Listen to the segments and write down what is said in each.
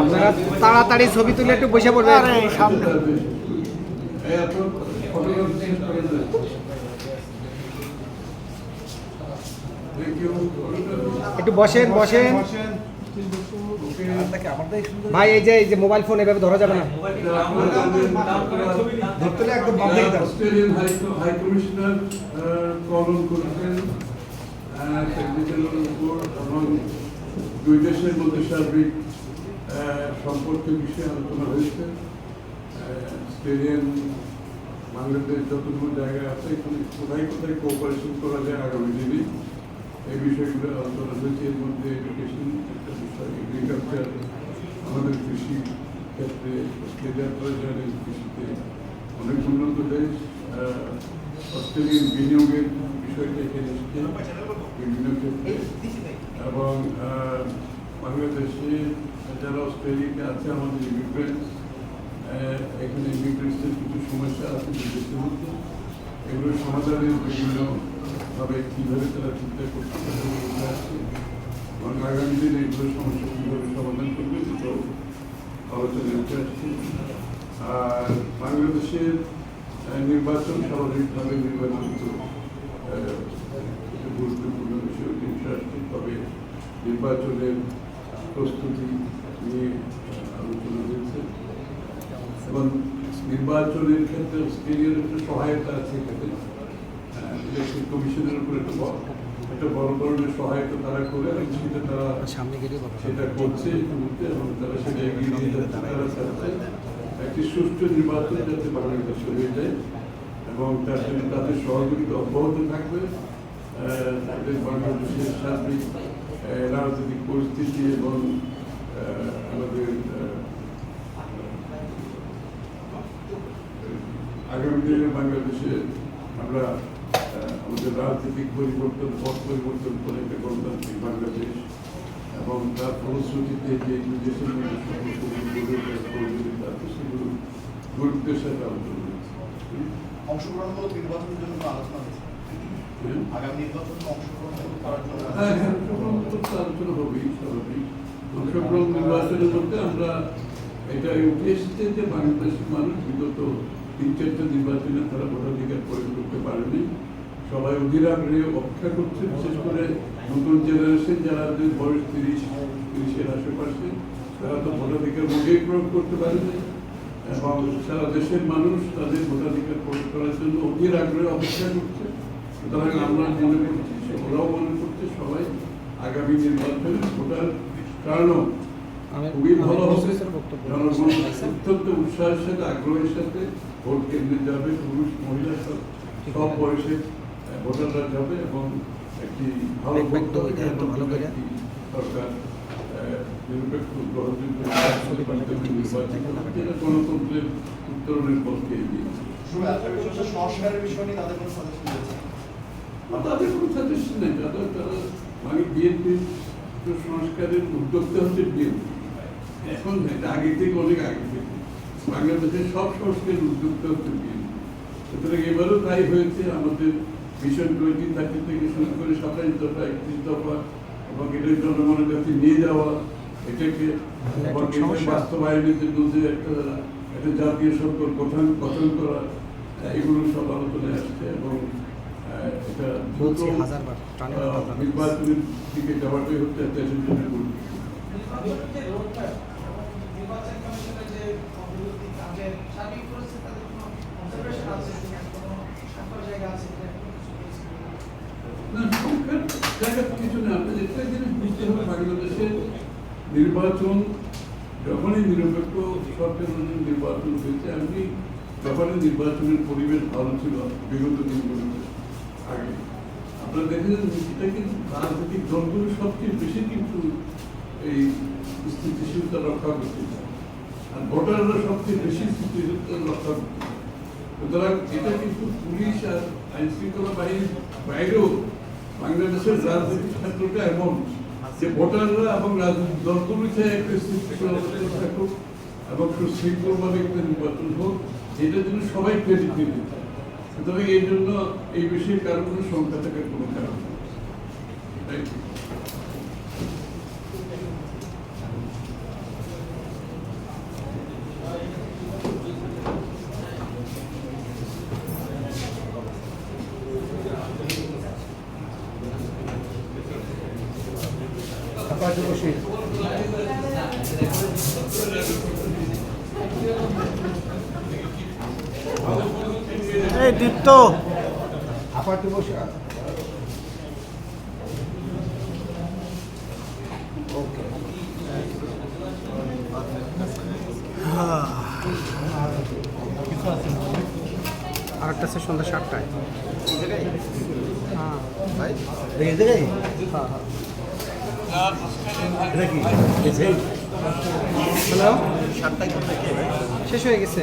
আপনারা তাড়াতাড়ি ছবি তুলে একটু বসে সামনে। ইউ একটু বসেন বসেন। ভাই এই যে এই যে মোবাইল ফোন এভাবে ধরা যাবে না। অস্ট্রেলিয়ান হাই হাই কমিশনার কলন করেছেন দুই দেশের মধ্যে সার্বিক সম্পর্কের বিষয়ে আলোচনা হয়েছে। অস্ট্রেলিয়ান বাংলাদেশ যতগুলো জায়গা আছে এখানে কোথায় কোথায় কোঅপারেশন করা যায় আগামী দিনে, এই বিষয়গুলো আলোচনা হয়েছে। এর মধ্যে এডুকেশন একটা বিষয় এগ্রিকালচার আমাদের কৃষি ক্ষেত্রে কৃষিতে অনেক উন্নত দেশ। অস্ট্রেলিয়ান বিনিয়োগের বিষয়টা এখানে বিভিন্ন ক্ষেত্রে বাংলাদেশে যারা অস্ট্রেলিয়াতে আছে আমাদের ইমিগ্রেন্টস এখানে ইমিগ্রেন্টসের কিছু সমস্যা আছে দেশের মধ্যে এগুলো সমাধানের বিভিন্নভাবে কীভাবে তারা চিন্তা করতে আছে এবং আগামী দিনে এগুলো সমস্যা কীভাবে সমাধান করবে সেটাও আলোচনায় উঠে আসছে আর বাংলাদেশের নির্বাচন স্বাভাবিকভাবে নির্বাচন তো আহ, গুরুত্বপূর্ণ বিষয় আসছে তবে নির্বাচনের প্রস্তুতি নিয়ে আলোচনা হয়েছে এবং নির্বাচনের ক্ষেত্রে অস্ট্রেলিয়ার একটা সহায়তা আছে এখানে ইলেকশন কমিশনের উপর একটা একটা বড় ধরনের সহায়তা তারা করে এবং সেটা তারা সেটা করছে ইতিমধ্যে এবং তারা সেটা এগিয়ে নিয়ে যাচ্ছে। তারা চাচ্ছে একটি সুষ্ঠু নির্বাচন যাতে বাংলাদেশে হয়ে যায় এবং তার জন্য তাদের সহযোগিতা অব্যাহত থাকবে। তাদের বাংলাদেশের সার্বিক রাজনৈতিক পরিস্থিতি এবং আমাদের আগামী দিনে বাংলাদেশে আমরা আমাদের রাজনৈতিক পরিবর্তন পথ পরিবর্তন করে একটা গণতান্ত্রিক বাংলাদেশ এবং তার ফলশ্রুতিতে যে দুই দেশের আলোচনা হয়েছে অংশগ্রহণমূলক নির্বাচনের জন্য আলোচনা হয়েছে হ্যাঁ? হ্যাঁ, হ্যাঁ, তারা তো ভোটাধিকার মোটেই প্রয়োগ করতে পারেনি। সারা দেশের মানুষ তাদের ভোটাধিকার প্রয়োগ করার জন্য অধীর আগ্রহে অপেক্ষা করছে। সুতরাং আমরা মনে করছি ওরাও মনে করছে সবাই আগামী নির্বাচনে ভোটার কারণ খুবই ভালো হবে। জনগণ অত্যন্ত উৎসাহের সাথে আগ্রহের সাথে ভোট কেন্দ্রে যাবে পুরুষ মহিলা সব সব বয়সের আহ, ভোটাররা যাবে এবং একটি ভালো সরকার নিরপেক্ষ গ্রহণযোগ্য যেটা গণতন্ত্রের উত্তরণের পথকে এগিয়ে। সংস্কারের বিষয় নিয়ে তাদের কোনো সাজেশন আর তাদের কোনো সাজেশন নেই। তারা তারা মানে বিএনপির সংস্কারের উদ্যোক্তা হচ্ছে বিএনপি এখন এটা আগে থেকে অনেক আগে থেকে। বাংলাদেশের সব সংস্কারের উদ্যোক্তা হচ্ছে বিএনপি সুতরাং এবারও তাই হয়েছে। আমাদের মিশন টোয়েন্টি থার্টি থেকে শুরু করে সাতাইশ দফা একত্রিশ দফা এবং এটার জনগণের কাছে নিয়ে যাওয়া এটাকে বাস্তবায়নের জন্য যে একটা একটা জাতীয় সরকার গঠন গঠন করা এগুলো সব আলোচনায় আসছে এবং এটা বলছি হাজারবার, টানে আহ, কথা বলা। নির্বাচনের দিকে যাওয়াটাই হচ্ছে দেশের জন্য নির্বাচন যখনই নিরপেক্ষ নির্বাচন হয়েছে আমি যখনই নির্বাচনের পরিবেশ ভালো ছিল বিগত দিনগুলোতে আগে আপনারা দেখেছেন এটা কিন্তু রাজনৈতিক দলগুলো সবচেয়ে বেশি কিন্তু এই স্থিতিশীলতা রক্ষা করতে চায়। আর ভোটাররা সবচেয়ে বেশি স্থিতিশীলতা রক্ষা করতে সুতরাং এটা কিন্তু পুলিশ আর আইন শৃঙ্খলা বাহিনীর বাইরেও বাংলাদেশের রাজনৈতিক ক্ষেত্রটা এমন যে ভোটাররা এবং রাজনৈতিক দলগুলো চায় একটা স্থিতিশীলতা থাকুক এবং সুশৃঙ্খলভাবে একটা নির্বাচন হোক এটার জন্য সবাই ক্রেডিট নিতে চায় তবে এর জন্য এই বিষয়ে কারও কোনো শঙ্কা থাকার কোনো কারণ Thank you. এই দীপ্ত। আপাতত বসে ওকে আরেকটা আছে সন্ধ্যা সাতটায়। হ্যাঁ। এই জায়গায়? হ্যাঁ হ্যাঁ এটা কি এই সেই হ্যালো? শেষ হয়ে গেছে।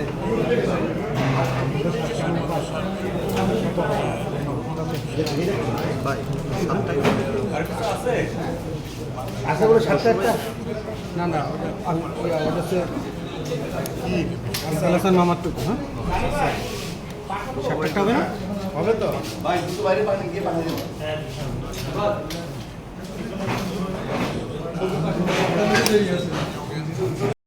আশা করি সাতটা একটা? না না হচ্ছে মামার টুকু হ্যাঁ? সাতটা হবে না? হবে তো? ভাই দুটো বাইরে পানি গিয়ে পাঠিয়ে দেবো। 僕らはすでにやすいです。